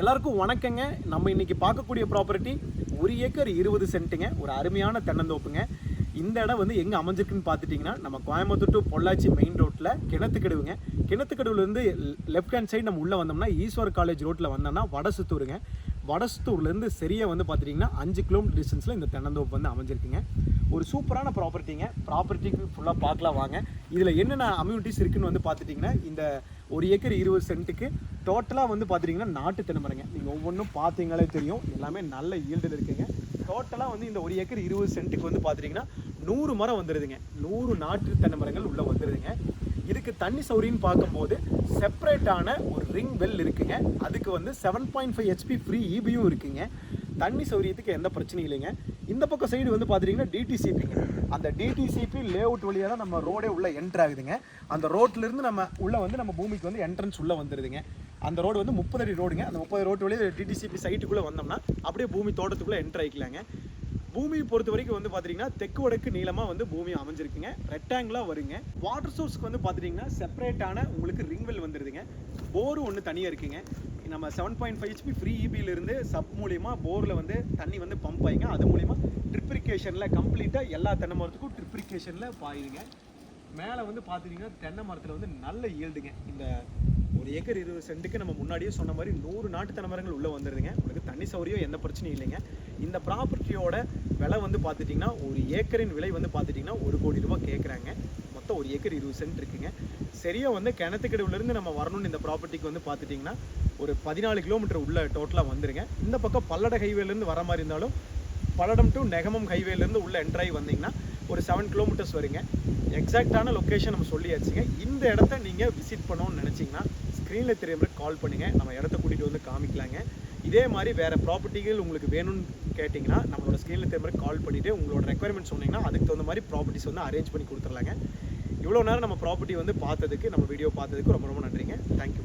எல்லாருக்கும் வணக்கங்க. நம்ம இன்னைக்கு பார்க்கக்கூடிய ப்ராப்பர்ட்டி ஒரு ஏக்கர் இருபது சென்ட்டுங்க. ஒரு அருமையான தென்னந்தோப்புங்க. இந்த இடம் வந்து எங்கே அமைஞ்சிருக்குன்னு பார்த்துட்டிங்கன்னா நம்ம கோயம்புத்தூர் டு பொள்ளாச்சி மெயின் ரோட்டில் கிணத்துக்கடுவுங்க. கிணத்துக்கடுவுலேருந்து லெஃப்ட் ஹேண்ட் சைடு நம்ம உள்ளே வந்தோம்னா ஈஸ்வர் காலேஜ் ரோட்டில் வந்தோம்னா வடசுத்தூருங்க வடஸ்தூர்லேருந்து சரியாக வந்து பார்த்துட்டிங்கன்னா அஞ்சு கிலோமீட்டர் டிஸ்டன்ஸில் இந்த தென்னந்தோப்பு வந்து அமைஞ்சிருக்குங்க. ஒரு சூப்பரான ப்ராப்பர்ட்டிங்க ப்ராப்பர்ட்டிக்கு ஃபுல்லாக பார்க்கலாம் வாங்க. இதில் என்னென்ன அம்யூனிட்டிஸ் இருக்குன்னு வந்து பார்த்துட்டிங்கன்னா இந்த ஒரு ஏக்கர் இருபது சென்ட்டுக்கு டோட்டலாக வந்து பார்த்துட்டிங்கன்னா நாட்டு தென்னமரங்க. நீங்கள் ஒவ்வொன்றும் பார்த்தீங்களே தெரியும். எல்லாமே நல்ல ஈல்டில் இருக்குங்க. டோட்டலாக வந்து இந்த ஒரு ஏக்கர் இருபது சென்ட்டுக்கு வந்து பார்த்துட்டிங்கன்னா நூறு மரம் வந்துடுதுங்க நூறு நாட்டு தென்னை மரங்கள் உள்ளே வந்துடுதுங்க இதுக்கு தண்ணி சௌரின்னு பார்க்கும்போது செப்பரேட்டான ஒரு ரிங் வெல் இருக்குங்க. அதுக்கு வந்து seven point five HP free இபியும் இருக்குங்க. தண்ணி சௌரியத்துக்கு எந்த பிரச்சனையும் இல்லைங்க. இந்த பக்கம் சைடு வந்து பார்த்தீங்கன்னா டிடிசிபிங்க அந்த டிடிசிபி லே அவுட் வழியாக தான் நம்ம ரோடே உள்ளே என்ட்ரு ஆகுதுங்க. அந்த ரோட்லேருந்து நம்ம உள்ளே வந்து நம்ம பூமிக்கு வந்து என்ட்ரன்ஸ் உள்ளே வந்துடுதுங்க அந்த ரோடு வந்து முப்பது அடி ரோடுங்க அந்த முப்பது ரோட்டு வழியாக டிடிசிபி சைட்டுக்குள்ளே வந்தோம்னா அப்படியே பூமி தோட்டத்துக்குள்ளே என்ட்ரு ஆகிக்கலாங்க பூமியை பொறுத்த வரைக்கும் வந்து பார்த்தீங்கன்னா தெற்கு வடக்கு நீளமாக வந்து பூமி அமைஞ்சிருக்குங்க. ரெக்டாங்கிளாக வருங்க. வாட்டர் சோர்ஸ்க்கு வந்து பார்த்துட்டிங்கன்னா செப்பரேட்டான உங்களுக்கு ரிங்வெல் வந்துடுதுங்க போர் ஒன்று தனியாக இருக்குங்க. நம்ம seven point five HP free இபியிலிருந்து sub மூலியமாக போரில் வந்து தண்ணி வந்து பம்ப் ஆகிங்க அது மூலிமா ட்ரிப்ரிகேஷனில் கம்ப்ளீட்டாக எல்லா தென்னை மரத்துக்கும் ட்ரிப்ரிகேஷனில் பாயுதுங்க. மேலே வந்து பார்த்துட்டிங்கன்னா தென்னை மரத்தில் வந்து நல்ல ஈல்டுங்க இந்த ஒரு ஏக்கர் இருபது சென்ட்டுக்கு நம்ம முன்னாடியே சொன்ன மாதிரி நூறு நாட்டு தென்னை மரங்கள் உள்ளே வந்துடுதுங்க உங்களுக்கு தண்ணி சௌரியம் எந்த பிரச்சனையும் இல்லைங்க. இந்த ப்ராப்பர்ட்டியோட விலை வந்து பார்த்துட்டிங்கன்னா ஒரு ஏக்கரின் விலை வந்து பார்த்துட்டிங்கன்னா ஒரு கோடி ரூபா கேட்குறாங்க மொத்தம் ஒரு ஏக்கர் இருபது சென்ட் இருக்குங்க. சரியாக வந்து கிணத்துக்கடுவுலேருந்து நம்ம வரணும்னு இந்த ப்ராப்பர்ட்டிக்கு வந்து பார்த்துட்டிங்கன்னா ஒரு பதினாலு கிலோமீட்டர் உள்ள டோட்டலாக வந்துருங்க. இந்த பக்கம் பல்லட ஹைவேலேருந்து வர மாதிரி இருந்தாலும் பல்லடம் டு நெகமம் ஹைவேலேருந்து உள்ள என்ட்ராகி வந்தீங்கன்னா ஒரு செவன் கிலோமீட்டர்ஸ் வருங்க. எக்ஸாக்டான லொக்கேஷன் நம்ம சொல்லியாச்சுங்க. இந்த இடத்த நீங்கள் விசிட் பண்ணணும்னு நினச்சிங்கன்னா ஸ்க்ரீனில் தெரிய கால் பண்ணுங்கள் நம்ம இடத்த கூட்டிகிட்டு வந்து காமிக்கலாங்க. இதே மாதிரி வேறு ப்ராப்பர்ட்டிகள் உங்களுக்கு வேணும்னு கேட்டிங்கன்னா நம்மளோட ஸ்க்ரீனில் தெரிய மாதிரி கால் பண்ணிவிட்டு உங்களோட ரெக்குவயர்மெண்ட் சொன்னீங்கன்னா அதுக்கு தகுந்த மாதிரி ப்ராப்பர்ட்டிஸ் வந்து அரேஞ்ச் பண்ணி கொடுத்துர்லாங்க இவ்வளோ நேரம் நம்ம ப்ராப்பர்ட்டி வந்து பார்த்ததுக்கு நம்ம வீடியோ பார்த்ததுக்கு ரொம்ப ரொம்ப நன்றிங்க. தேங்க்யூ